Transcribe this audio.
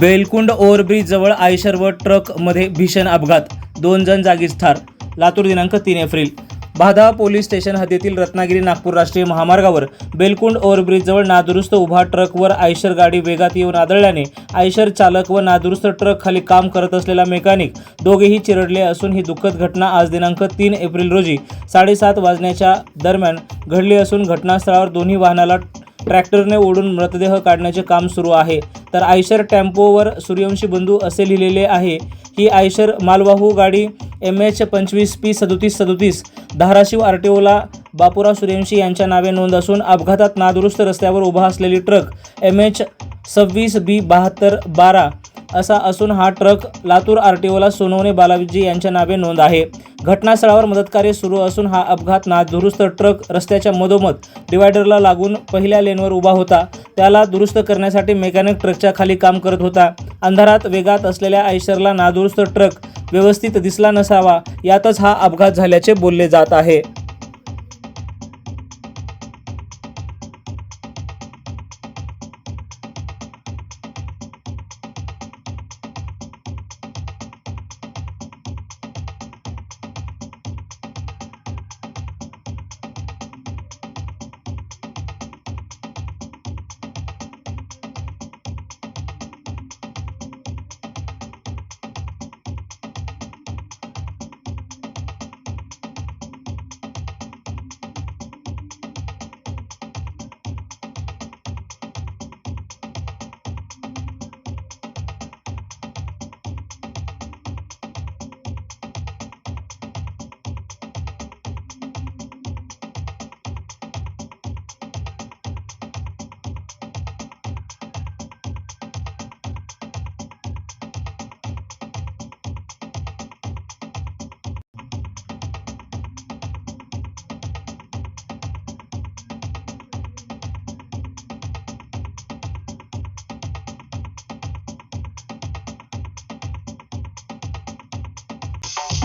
Belkund overbridge जवळ Eicher व ट्रकमध्ये भीषण अपघात. दोन जण जागीच ठार. लातूर दिनांक तीन एप्रिल. भादा पोलीस स्टेशन हद्दीतील रत्नागिरी नागपूर राष्ट्रीय महामार्गावर बेलकुंड ओव्हरब्रिजजवळ नादुरुस्त उभा ट्रकवर आयशर गाडी वेगात येऊन आदळल्याने आयशर चालक व नादुरुस्त ट्रक खाली काम करत असलेला मेकॅनिक दोघेही चिरडले असून ही दुःखद घटना आज दिनांक तीन एप्रिल रोजी साडेसात वाजण्याच्या दरम्यान घडली असून घटनास्थळावर दोन्ही वाहनाला ट्रॅक्टरने ओढून मृतदेह काढण्याचे काम सुरू आहे. तर आयशर टेम्पोवर सूर्यवंशी बंधू असे लिहिलेले आहे ही आयशर मालवाहू गाडी एम एच पंचवीस पी सदोतीस सदोतीस धाराशिव आर टी ओला बापुराव सूर्यवंशी यांच्या नावे नोंद असून अपघातात नादुरुस्त रस्त्यावर उभा असलेली ट्रक एम एच सव्वीस बी बहात्तर बारा असा असून हा ट्रक लातूर आर टी ओला सोनवणे बालाजी यांच्या नावे नोंद आहे. घटनास्थळावर मदतकार्य सुरू असून हा अपघात नादुरुस्त ट्रक रस्त्याच्या मधोमध डिवायडरला लागून पहिल्या लेनवर उभा होता. त्याला दुरुस्त करण्यासाठी मेकॅनिक ट्रकच्या खाली काम करत होता. अंधारात वेगात असलेल्या आयशरला नादुरुस्त ट्रक व्यवस्थित दिसला नसावा यातच हा अपघात झाल्याचे बोलले जात आहे.